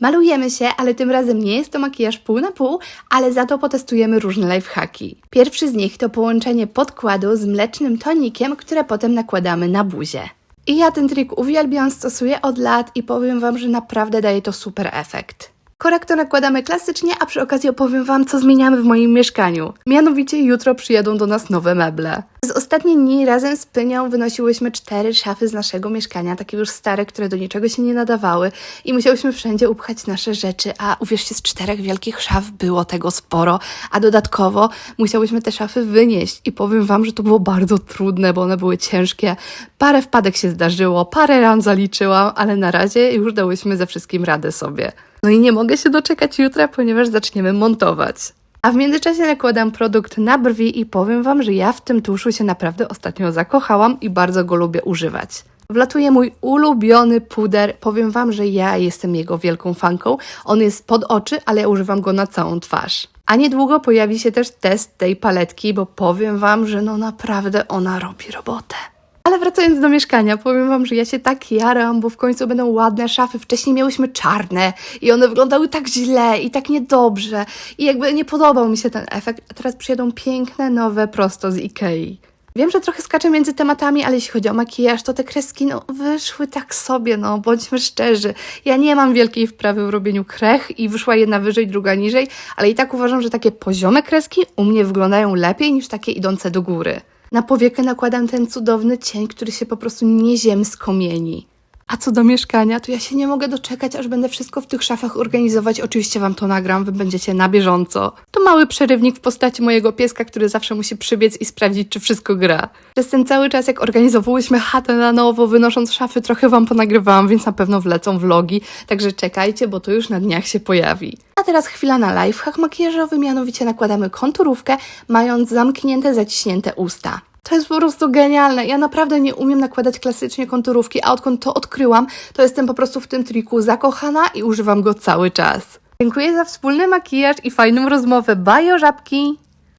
Malujemy się, ale tym razem nie jest to makijaż pół na pół, ale za to potestujemy różne lifehacki. Pierwszy z nich to połączenie podkładu z mlecznym tonikiem, które potem nakładamy na buzię. I ja ten trik uwielbiam, stosuję od lat i powiem Wam, że naprawdę daje to super efekt. Korektor nakładamy klasycznie, a przy okazji opowiem Wam, co zmieniamy w moim mieszkaniu. Mianowicie jutro przyjadą do nas nowe meble. Z ostatnich dni razem z Pynią wynosiłyśmy cztery szafy z naszego mieszkania, takie już stare, które do niczego się nie nadawały i musiałyśmy wszędzie upchać nasze rzeczy, a uwierzcie, z czterech wielkich szaf było tego sporo, a dodatkowo musiałyśmy te szafy wynieść i powiem Wam, że to było bardzo trudne, bo one były ciężkie. Parę wpadek się zdarzyło, parę ran zaliczyłam, ale na razie już dałyśmy ze wszystkim radę sobie. No i nie mogę się doczekać jutra, ponieważ zaczniemy montować. A w międzyczasie nakładam produkt na brwi i powiem Wam, że ja w tym tuszu się naprawdę ostatnio zakochałam i bardzo go lubię używać. Wlatuje mój ulubiony puder. Powiem Wam, że ja jestem jego wielką fanką. On jest pod oczy, ale ja używam go na całą twarz. A niedługo pojawi się też test tej paletki, bo powiem Wam, że no naprawdę ona robi robotę. Ale wracając do mieszkania, powiem Wam, że ja się tak jaram, bo w końcu będą ładne szafy. Wcześniej miałyśmy czarne i one wyglądały tak źle i tak niedobrze. I jakby nie podobał mi się ten efekt, a teraz przyjedą piękne, nowe, prosto z Ikei. Wiem, że trochę skaczę między tematami, ale jeśli chodzi o makijaż, to te kreski no, wyszły tak sobie, no bądźmy szczerzy. Ja nie mam wielkiej wprawy w robieniu krech i wyszła jedna wyżej, druga niżej, ale i tak uważam, że takie poziome kreski u mnie wyglądają lepiej niż takie idące do góry. Na powiekę nakładam ten cudowny cień, który się po prostu nieziemsko mieni. A co do mieszkania, to ja się nie mogę doczekać, aż będę wszystko w tych szafach organizować. Oczywiście Wam to nagram, Wy będziecie na bieżąco. To mały przerywnik w postaci mojego pieska, który zawsze musi przybiec i sprawdzić, czy wszystko gra. Przez ten cały czas, jak organizowałyśmy chatę na nowo, wynosząc szafy, trochę Wam ponagrywałam, więc na pewno wlecą vlogi. Także czekajcie, bo to już na dniach się pojawi. Teraz chwila na lifehack makijażowy, mianowicie nakładamy konturówkę, mając zamknięte, zaciśnięte usta. To jest po prostu genialne. Ja naprawdę nie umiem nakładać klasycznie konturówki, a odkąd to odkryłam, to jestem po prostu w tym triku zakochana i używam go cały czas. Dziękuję za wspólny makijaż i fajną rozmowę. Bajo żabki!